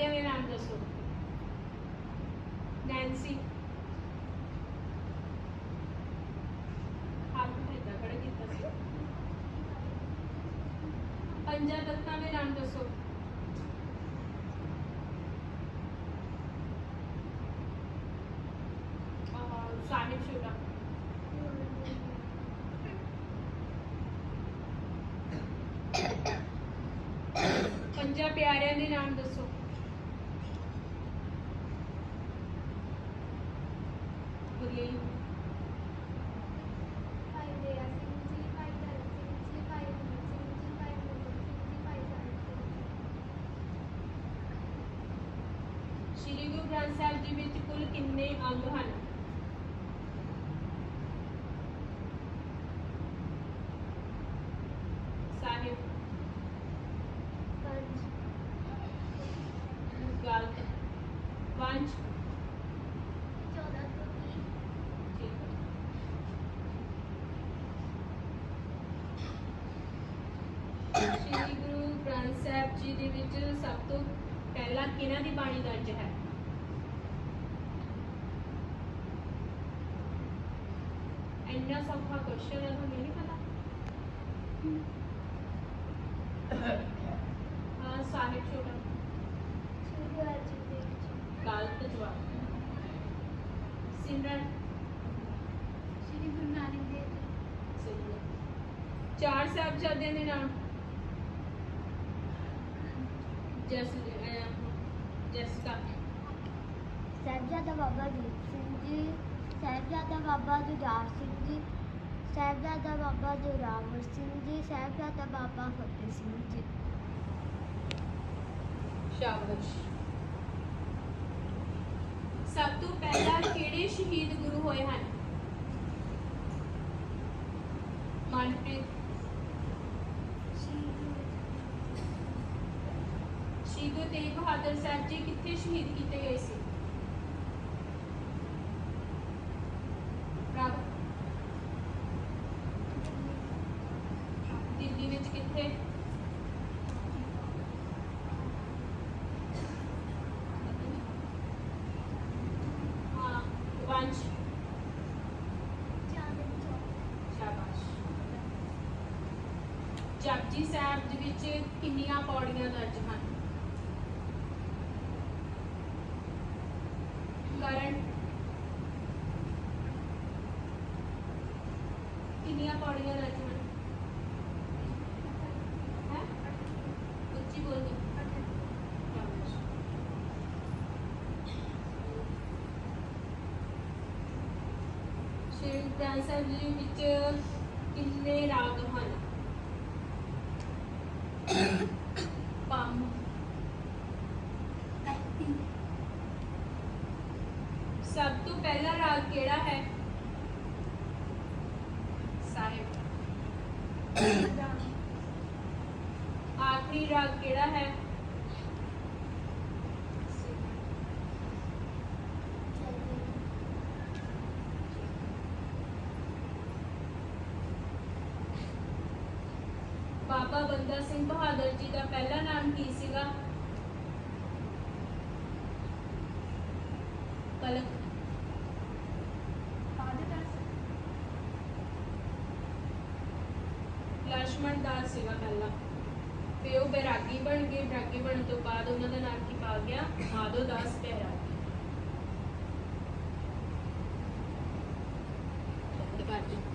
ਚਾਰ ਦੇ ਨਾਮ ਦੱਸੋ। ਨੈਂਸੀ ਹੱਥ ਤੇ ਏਦਾਂ ਖੜਾ ਕੀਤਾ ਸੀ। ਪੰਜਾਂ ਤਖਤਾਂ ਦੇ ਨਾਮ ਦੱਸੋ। ਸਾਹਿਬ ਸ਼ੁਰਾ ਪੰਜਾਂ ਪਿਆਰਿਆਂ ਦੇ ਨਾਮ ਦੱਸੋ ਬੋਲੀਏ ਜੀ। ਭਾਈ ਦਇਆ ਸਿੰਘ ਜੀ ਭਾਈ ਧਰਮ ਸਿੰਘ ਜੀ ਭਾਈ ਰਮਨ ਸਿੰਘ ਜੀ ਭਾਈ ਮੋਹਨ ਸਿੰਘ ਜੀ ਭਾਈ ਸਾਹਿਬ ਸਿੰਘ ਜੀ ਸ਼੍ਰੀ ਗੁਰੂ ਗ੍ਰੰਥ ਸਾਹਿਬ ਜੀ ਵਿੱਚ ਕੁੱਲ ਕਿੰਨੇ ਅੰਗ ਹਨ? ਸਾਹਿਬ। ਪੰਜ। ਗਲਤ ਪੰਜ। ਚੌਦਾਂ ਤੋਂ ਵੀਹ ਠੀਕ ਹੈ। ਸ਼੍ਰੀ ਗੁਰੂ ਗ੍ਰੰਥ ਸਾਹਿਬ ਜੀ ਦੇ ਵਿੱਚ ਸਭ ਤੋਂ ਪਹਿਲਾਂ ਕਿਹਨਾਂ ਦੀ ਬਾਣੀ ਦਰਜ ਹੈ? ਇੰਨਾ ਸੌਖਾ ਕੁਐਸਚਨ ਹੈ ਤੁਹਾਨੂੰ ਨਹੀਂ ਪਤਾ? ਹਾਂ ਸਾਹਿਬ ਛੋਟਾ। ਜੀ ਗਲਤ ਜਵਾਬ। ਸਿਮਰਨ। ਸ਼੍ਰੀ ਗੁਰੂ ਨਾਨਕ ਦੇਵ ਜੀ। ਹੈ ਚਾਰ ਸਾਹਿਬਜ਼ਾਦਿਆਂ ਦੇ ਨਾਮ। ਜਸ ਜਸਕਾ ਸਾਹਿਬਜ਼ਾਦਾ ਬਾਬਾ ਦੀਪ ਸਿੰਘ ਜੀ ਸਾਹਿਬਜ਼ਾਦਾ ਬਾਬਾ ਜੁਝਾਰ ਸਿੰਘ ਜੀ, ਸਾਹਿਬਜ਼ਾਦਾ ਬਾਬਾ ਜੋਰਾਵਰ ਸਿੰਘ ਜੀ, ਸਾਹਿਬਜ਼ਾਦਾ ਬਾਬਾ ਫਤਿਹ ਸਿੰਘ ਜੀ। ਸ਼ਾਬਾਸ਼। ਸਭ ਤੋਂ ਪਹਿਲਾਂ ਕਿਹੜੇ ਸ਼ਹੀਦ ਗੁਰੂ ਹੋਏ ਹਨ? ਮਨਪ੍ਰੀਤ, ਸ਼੍ਰੀ ਗੁਰੂ ਤੇਗ ਬਹਾਦਰ ਸਾਹਿਬ ਜੀ ਕਿੱਥੇ ਸ਼ਹੀਦ ਕੀਤੇ ਗਏ ਸੀ? ਵਿੱਚ ਕਿੱਥੇ? ਹਾਂ ਵੰਸ਼ ਜਪਜੀ ਸਾਹਿਬ ਦੇ ਵਿੱਚ ਕਿੰਨੀਆਂ ਪੌੜੀਆਂ ਦਰਜ ਹਨ? ਕਰਨ। ਕਿੰਨੀਆਂ ਪੌੜੀਆਂ ਦਰਜ ਹਨ ਹੈ ਉੱਚੀ ਬੋਲੋ ਸ਼ਾਬਾਸ਼ ਸ਼੍ਰੀ ਗੁਰੂ ਗ੍ਰੰਥ ਸਾਹਿਬ ਜੀ ਵਿੱਚ ਕਿੰਨੇ ਰਾਗ ਹਨ ਪੰਮ ਸਭ ਤੋਂ ਪਹਿਲਾ ਰਾਗ ਕਿਹੜਾ ਹੈ ਸਾਹਿਬ ਆਖਰੀ ਰਾਗ ਕਿਹੜਾ ਹੈ ਬਾਬਾ ਬੰਦਾ ਸਿੰਘ ਬਹਾਦਰ ਜੀ ਦਾ ਪਹਿਲਾ ਨਾਮ ਕੀ ਸੀਗਾ? ਪਲਕ ਦਾਸ ਸੀਗਾ ਪਹਿਲਾ। ਤੇ ਉਹ ਬੈਰਾਗੀ ਬਣ ਗਏ। ਬੈਰਾਗੀ ਬਣਨ ਤੋਂ ਬਾਅਦ ਉਹਨਾਂ ਦਾ ਨਾਮ ਕੀ ਪਾ ਗਿਆ? ਮਾਧੋ ਦਾਸ ਬੈਰਾਗੀ ਤੇ ਬਾਅਦ